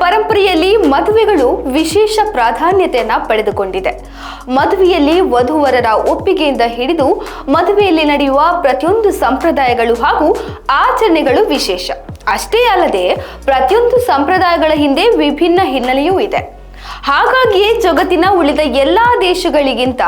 ಪರಂಪರೆಯಲ್ಲಿ ಮದುವೆಗಳು ವಿಶೇಷ ಪ್ರಾಧಾನ್ಯತೆಯನ್ನ ಪಡೆದುಕೊಂಡಿದೆ. ಮದುವೆಯಲ್ಲಿ ವಧುವರರ ಒಪ್ಪಿಗೆಯಿಂದ ಹಿಡಿದು ಮದುವೆಯಲ್ಲಿ ನಡೆಯುವ ಪ್ರತಿಯೊಂದು ಸಂಪ್ರದಾಯಗಳು ಹಾಗೂ ಆಚರಣೆಗಳು ವಿಶೇಷ. ಅಷ್ಟೇ ಅಲ್ಲದೆ ಪ್ರತಿಯೊಂದು ಸಂಪ್ರದಾಯಗಳ ಹಿಂದೆ ವಿಭಿನ್ನ ಹಿನ್ನೆಲೆಯೂ ಇದೆ. ಹಾಗಾಗಿಯೇ ಜಗತ್ತಿನ ಉಳಿದ ಎಲ್ಲಾ ದೇಶಗಳಿಗಿಂತ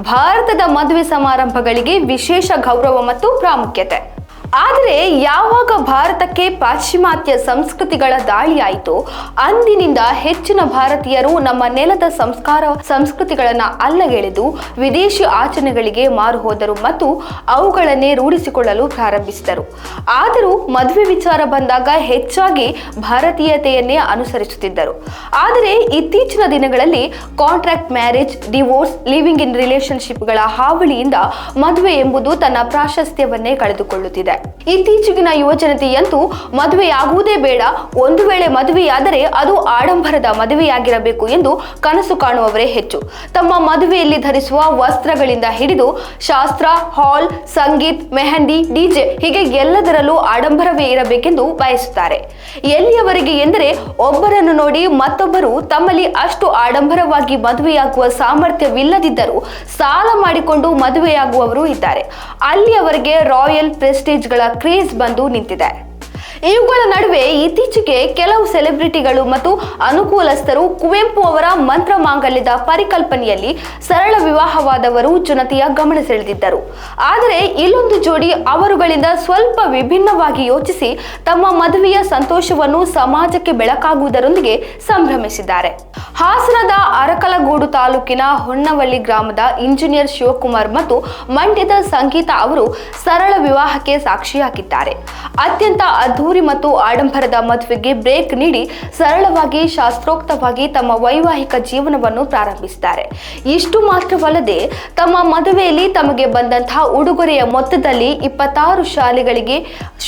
ಭಾರತದ ಮದುವೆ ಸಮಾರಂಭಗಳಿಗೆ ವಿಶೇಷ ಗೌರವ ಮತ್ತು ಪ್ರಾಮುಖ್ಯತೆ. ಆದರೆ ಯಾವಾಗ ಭಾರತಕ್ಕೆ ಪಾಶ್ಚಿಮಾತ್ಯ ಸಂಸ್ಕೃತಿಗಳ ದಾಳಿಯಾಯಿತು ಅಂದಿನಿಂದ ಹೆಚ್ಚಿನ ಭಾರತೀಯರು ನಮ್ಮ ನೆಲದ ಸಂಸ್ಕಾರ ಸಂಸ್ಕೃತಿಗಳನ್ನು ಅಲ್ಲಗೆಳೆದು ವಿದೇಶಿ ಆಚರಣೆಗಳಿಗೆ ಮಾರು ಹೋದರು ಮತ್ತು ಅವುಗಳನ್ನೇ ರೂಢಿಸಿಕೊಳ್ಳಲು ಪ್ರಾರಂಭಿಸಿದರು. ಆದರೂ ಮದುವೆ ವಿಚಾರ ಬಂದಾಗ ಹೆಚ್ಚಾಗಿ ಭಾರತೀಯತೆಯನ್ನೇ ಅನುಸರಿಸುತ್ತಿದ್ದರು. ಆದರೆ ಇತ್ತೀಚಿನ ದಿನಗಳಲ್ಲಿ contract marriage, divorce, living in ರಿಲೇಶನ್ಶಿಪ್ಗಳ ಹಾವಳಿಯಿಂದ ಮದುವೆ ಎಂಬುದು ತನ್ನ ಪ್ರಾಶಸ್ತ್ಯವನ್ನೇ ಕಳೆದುಕೊಳ್ಳುತ್ತಿದೆ. ಇತ್ತೀಚೆಗಿನ ಯುವಜನತೆಯಂತೂ ಮದುವೆಯಾಗುವುದೇ ಬೇಡ. ಒಂದು ವೇಳೆ ಮದುವೆಯಾದರೆ ಅದು ಆಡಂಬರದ ಮದುವೆಯಾಗಿರಬೇಕು ಎಂದು ಕನಸು ಕಾಣುವವರೇ ಹೆಚ್ಚು. ತಮ್ಮ ಮದುವೆಯಲ್ಲಿ ಧರಿಸುವ ವಸ್ತ್ರಗಳಿಂದ ಹಿಡಿದು ಶಾಸ್ತ್ರ, ಹಾಲ್, ಸಂಗೀತ್, ಮೆಹಂದಿ ಡಿಜೆ ಹೀಗೆ ಎಲ್ಲದರಲ್ಲೂ ಆಡಂಬರವೇ ಇರಬೇಕೆಂದು ಬಯಸುತ್ತಾರೆ. ಎಲ್ಲಿಯವರೆಗೆ ಎಂದರೆ ಒಬ್ಬರನ್ನು ನೋಡಿ ಮತ್ತೊಬ್ಬರು ತಮ್ಮಲ್ಲಿ ಅಷ್ಟು ಆಡಂಬರವಾಗಿ ಮದುವೆಯಾಗುವ ಸಾಮರ್ಥ್ಯವಿಲ್ಲದಿದ್ದರೂ ಸಾಲ ಮಾಡಿಕೊಂಡು ಮದುವೆಯಾಗುವವರು ಇದ್ದಾರೆ. ಅಲ್ಲಿಯವರೆಗೆ ರಾಯಲ್ ಪ್ರೆಸ್ಟೀಜ್ಗಳ ಕ್ರೇಜ್ ಬಂದು ನಿಂತಿದೆ. ಇವುಗಳ ನಡುವೆ ಇತ್ತೀಚೆಗೆ ಕೆಲವು ಸೆಲೆಬ್ರಿಟಿಗಳು ಮತ್ತು ಅನುಕೂಲಸ್ಥರು ಕುವೆಂಪು ಅವರ ಮಂತ್ರ ಮಾಂಗಲ್ಯದ ಪರಿಕಲ್ಪನೆಯಲ್ಲಿ ಸರಳ ವಿವಾಹವಾದವರು ಜನತೆಯ ಗಮನ ಸೆಳೆದಿದ್ದರು. ಆದರೆ ಇಲ್ಲೊಂದು ಜೋಡಿ ಅವರುಗಳಿಂದ ಸ್ವಲ್ಪ ವಿಭಿನ್ನವಾಗಿ ಯೋಚಿಸಿ ತಮ್ಮ ಮದುವೆಯ ಸಂತೋಷವನ್ನು ಸಮಾಜಕ್ಕೆ ಬೆಳಕಾಗುವುದರೊಂದಿಗೆ ಸಂಭ್ರಮಿಸಿದ್ದಾರೆ. ಹಾಸನದ ಅರಕಲಗೂಡು ತಾಲೂಕಿನ ಹೊನ್ನವಳ್ಳಿ ಗ್ರಾಮದ ಇಂಜಿನಿಯರ್ ಶಿವಕುಮಾರ್ ಮತ್ತು ಮಂಡ್ಯದ ಸಂಗೀತ ಅವರು ಸರಳ ವಿವಾಹಕ್ಕೆ ಸಾಕ್ಷಿಯಾಗಿದ್ದಾರೆ. ಅತ್ಯಂತ ಅದ್ಧೂರಿ ಮತ್ತು ಆಡಂಬರದ ಮದುವೆಗೆ ಬ್ರೇಕ್ ನೀಡಿ ಸರಳವಾಗಿ ಶಾಸ್ತ್ರೋಕ್ತವಾಗಿ ತಮ್ಮ ವೈವಾಹಿಕ ಜೀವನವನ್ನು ಪ್ರಾರಂಭಿಸಿದ್ದಾರೆ. ಇಷ್ಟು ಮಾತ್ರವಲ್ಲದೆ ತಮ್ಮ ಮದುವೆಯಲ್ಲಿ ತಮಗೆ ಬಂದಂತಹ ಉಡುಗೊರೆಯ ಮೊತ್ತದಲ್ಲಿ ಇಪ್ಪತ್ತಾರು ಶಾಲೆಗಳಿಗೆ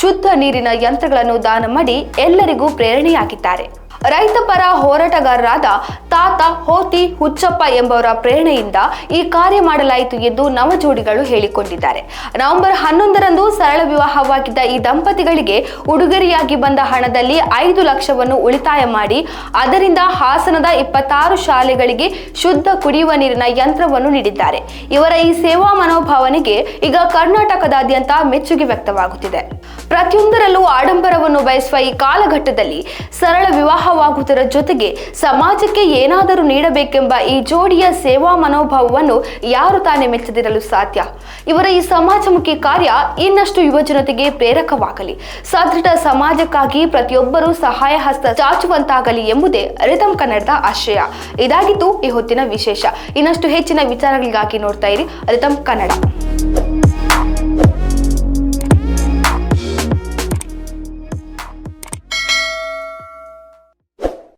ಶುದ್ಧ ನೀರಿನ ಯಂತ್ರಗಳನ್ನು ದಾನ ಮಾಡಿ ಎಲ್ಲರಿಗೂ ಪ್ರೇರಣೆಯಾಗಿದ್ದಾರೆ. ರೈತ ಪರ ಹೋರಾಟಗಾರರಾದ ತಾತ, ಹೋತಿ, ಹುಚ್ಚಪ್ಪ ಎಂಬವರ ಪ್ರೇರಣೆಯಿಂದ ಈ ಕಾರ್ಯ ಮಾಡಲಾಯಿತು ಎಂದು ನವಜೋಡಿಗಳು ಹೇಳಿಕೊಂಡಿದ್ದಾರೆ. ನವೆಂಬರ್ ಹನ್ನೊಂದರಂದು ಸರಳ ವಿವಾಹವಾಗಿದ್ದ ಈ ದಂಪತಿಗಳಿಗೆ ಉಡುಗೊರೆಯಾಗಿ ಬಂದ ಹಣದಲ್ಲಿ ಐದು ಲಕ್ಷವನ್ನು ಉಳಿತಾಯ ಮಾಡಿ, ಅದರಿಂದ ಹಾಸನದ ಇಪ್ಪತ್ತಾರು ಶಾಲೆಗಳಿಗೆ ಶುದ್ಧ ಕುಡಿಯುವ ನೀರಿನ ಯಂತ್ರವನ್ನು ನೀಡಿದ್ದಾರೆ. ಇವರ ಈ ಸೇವಾ ಮನೋಭಾವನೆಗೆ ಈಗ ಕರ್ನಾಟಕದಾದ್ಯಂತ ಮೆಚ್ಚುಗೆ ವ್ಯಕ್ತವಾಗುತ್ತಿದೆ. ಪ್ರತಿಯೊಂದರಲ್ಲೂ ಆಡಂಬರವನ್ನು ಬಯಸುವ ಈ ಕಾಲಘಟ್ಟದಲ್ಲಿ ಸರಳ ವಿವಾಹವಾಗುವುದರ ಜೊತೆಗೆ ಸಮಾಜಕ್ಕೆ ಏನಾದರೂ ನೀಡಬೇಕೆಂಬ ಈ ಜೋಡಿಯ ಸೇವಾ ಮನೋಭಾವವನ್ನು ಯಾರು ತಾನೇ ಮೆಚ್ಚದಿರಲು ಸಾಧ್ಯ? ಇವರ ಈ ಸಮಾಜಮುಖಿ ಕಾರ್ಯ ಇನ್ನಷ್ಟು ಯುವಜನತೆಗೆ ಪ್ರೇರಕವಾಗಲಿ. ಸದೃಢ ಸಮಾಜಕ್ಕಾಗಿ ಪ್ರತಿಯೊಬ್ಬರೂ ಸಹಾಯ ಹಸ್ತ ಚಾಚುವಂತಾಗಲಿ ಎಂಬುದೇ ರಿತಮ್ ಕನ್ನಡದ ಆಶಯ. ಇದಾಗಿತ್ತು ಈ ಹೊತ್ತಿನ ವಿಶೇಷ. ಇನ್ನಷ್ಟು ಹೆಚ್ಚಿನ ವಿಚಾರಗಳಿಗಾಗಿ ನೋಡ್ತಾ ಇರಿ ರಿತಮ್ ಕನ್ನಡ.